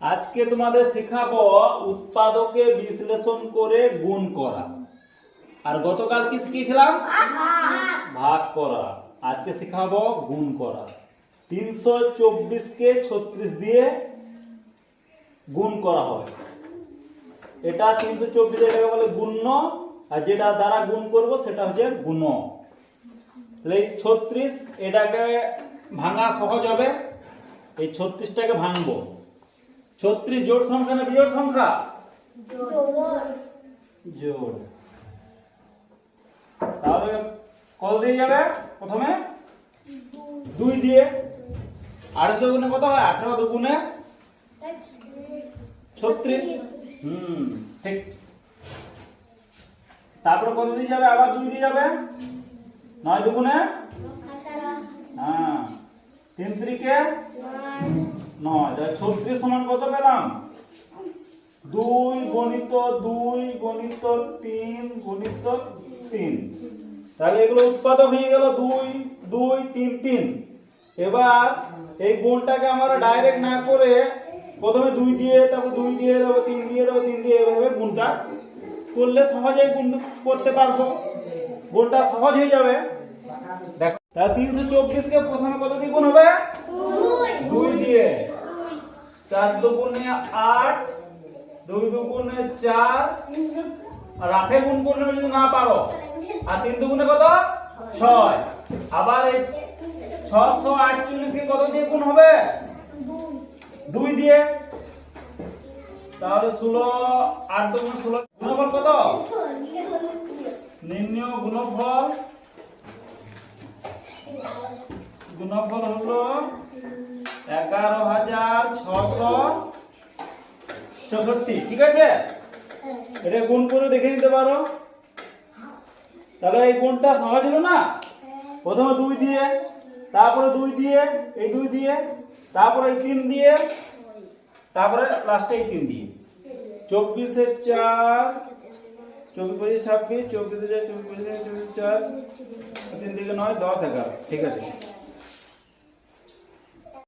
আজকে তোমাদের শেখাবো উৎপাদকে বিশ্লেষণ করে গুণ করা। আর গতকাল কি শিখিয়েছিলাম? ভাগ করা। আজকে শেখাবো গুণ করা। তিনশো চব্বিশকে ছত্রিশ দিয়ে গুণ করা হবে। এটা তিনশো চব্বিশ এটাকে বলে গুণ্য, আর যেটা দ্বারা গুণ করব সেটা হচ্ছে গুণ। এই ছত্রিশ এটাকে ভাঙা সহজ হবে। এই ছত্রিশটাকে ভাঙবো। ছত্রিশ জোড় সংখ্যা না বিজোড় সংখ্যা? জোড়। তাহলে কত দিয়ে যাবে প্রথমে? দুই দিয়ে। আড়াই দুগুণে কত হয়? আঠারো দুগুণে? ছত্রিশ হুম ঠিক। তারপর কত দিয়ে যাবে? আবার দুই দিয়ে যাবে? নয় দুগুণে? হ্যাঁ। তিন তিরিকে নয় ছত্রিশ কত পেলাম? দুই গণিত দুই, গণিত তিন গণিত তিন। তাহলে এগুলো হয়ে দুই দুই, তিন তিন। এবার এই গুণটাকে ডাইরেক্ট না করে প্রথমে দুই দিয়ে, তারপর দুই দিয়ে, তারপর তিন দিয়ে, তারপর তিন দিয়ে এভাবে গুণটা করলে সহজেই গুণ করতে পারব। গুণটা সহজ হয়ে যাবে। দেখো, তাহলে তিনশো চব্বিশকে প্রথমে কত দিয়ে গুণ হবে? দিয়ে চার দুগুণে আট, দুই দুগুণে চার, আর আটে গুণ করলে যদি না পারো, আর তিন দুগুণে কত? ছয়। আবার এই ছশো আটচল্লিশকে কত দিয়ে গুণ হবে? দুই দিয়ে। তাহলে ষোলো, আট দুগুণ ষোলো, গুণফল কত? নির্ণয় গুণফল। গুণফল হলো এগারো হাজার ছশো চৌষট্টি ঠিক আছে? এটা গুণ করে দেখে নিতে পারো। তাহলে এই গুণটা সহজ হলো না? প্রথমে দুই দিয়ে তারপরে দুই দিয়ে এই দুই দিয়ে তারপরে এই তিন দিয়ে তারপরে লাস্টে এই তিন দিয়ে। চব্বিশে চার চব্বিশ পঁচিশ ছাব্বিশ চব্বিশে চার চব্বিশ পঁচিশ চব্বিশ চার তিন দিকে নয় দশ এগারো ঠিক আছে?